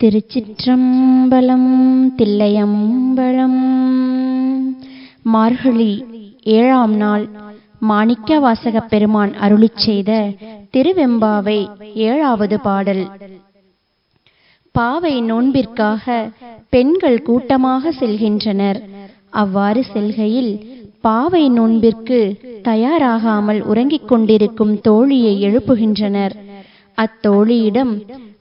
திருச்சிற்றம்பலம் தில்லையம்பலம். மார்கழி ஏழாம் நாள் மாணிக்க வாசக பெருமான் அருளிச் செய்த திருவெம்பாவை ஏழாவது பாடல். பாவை நோன்பிற்காக பெண்கள் கூட்டமாக செல்கின்றனர். அவ்வாறு செல்கையில் பாவை நோன்பிற்கு தயாராகாமல் உறங்கிக் கொண்டிருக்கும் தோழியை எழுப்புகின்றனர். அத்தோழியிடம்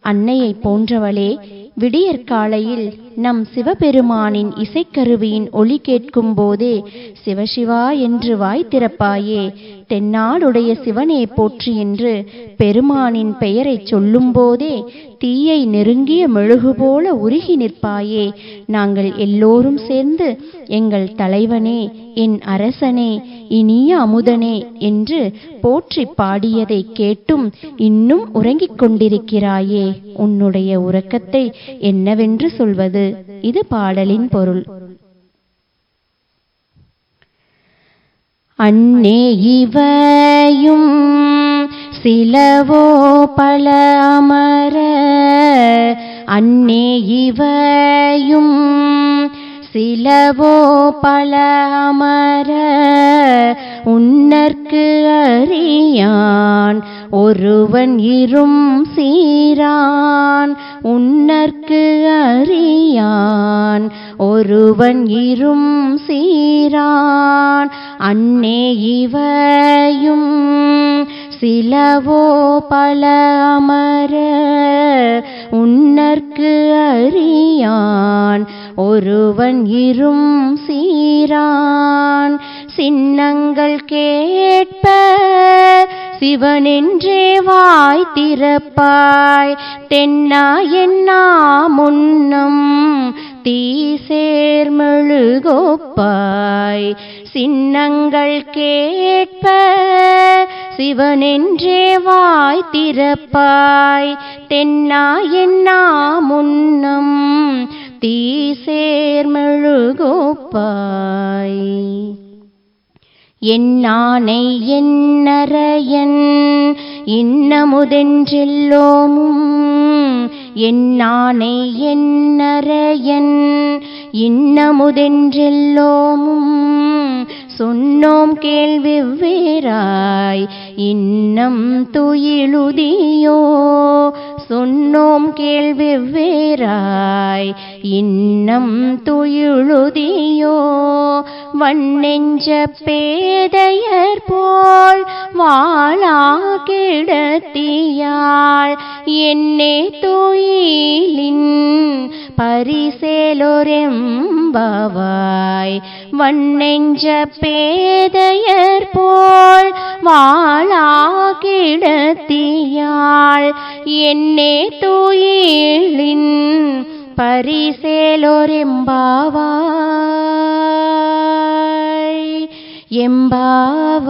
அன்னையை போன்றவளே விடியற்காலையில் நம் சிவபெருமானின் இசைக்கருவியின் ஒளி கேட்கும் போதே சிவசிவா என்று வாய் திறப்பாயே தென்னாளுடைய சிவனே போற்றி என்று பெருமானின் பெயரைச் சொல்லும்போதே தீயை நெருங்கிய மெழுகு போல உருகி நிற்பாயே நாங்கள் எல்லோரும் சேர்ந்து எங்கள் தலைவனே என் அரசனே இனிய அமுதனே என்று போற்றி பாடியதை கேட்டும் இன்னும் உறங்கிக் கொண்டிருக்கிறாயே உன்னுடைய உறக்கத்தை என்னவென்று சொல்வது? இது பாடலின் பொருள். அன்னே இவையும் சிலவோ பல அமர. அன்னே இவையும் சிலவோ பல அமர. உன்னற்கு அறியான். ஒருவன் இரும் சீரான். உன்னற்கு அறியான். ஒருவன் இரும் சீரான். அன்னே இவையும் சிலவோ பல அமர. உன்னற்கு அறியான். ஒருவன் இரும் சீரான். சின்னங்கள் கேட்ப சிவனென்றே வாய் திறப்பாய். தென்னா என்னா முன்னம் தீ சேர்மெழுகோப்பாய் சின்னங்கள் கேட்ப சிவனென்றே வாய் திறப்பாய். தென்னா என்னா என்னானை என்னரையன் இன்னமுதென்றெல்லோமும். என்னானை என்னரையன் இன்னமுதென்றெல்லோமும். சொன்னோம் கேள்வி வேறாய் இன்னம் துயிலுதியோ. சொன்னோம் கேள்வி வேறாய் இன்னம் துயிலுதியோ. வண்ணெஞ்ச பேதையர் போல் வாழா கிடத்தியாள். என்னே துயிலின் பரிசேலொரெம்பவாய். வண்ணெஞ்ச பேதையர் போல் வாழா கிடத்தியாள். என்னே தூயிலின் பரிசேலொரெம்பாவாய். ಎಂಬಾವ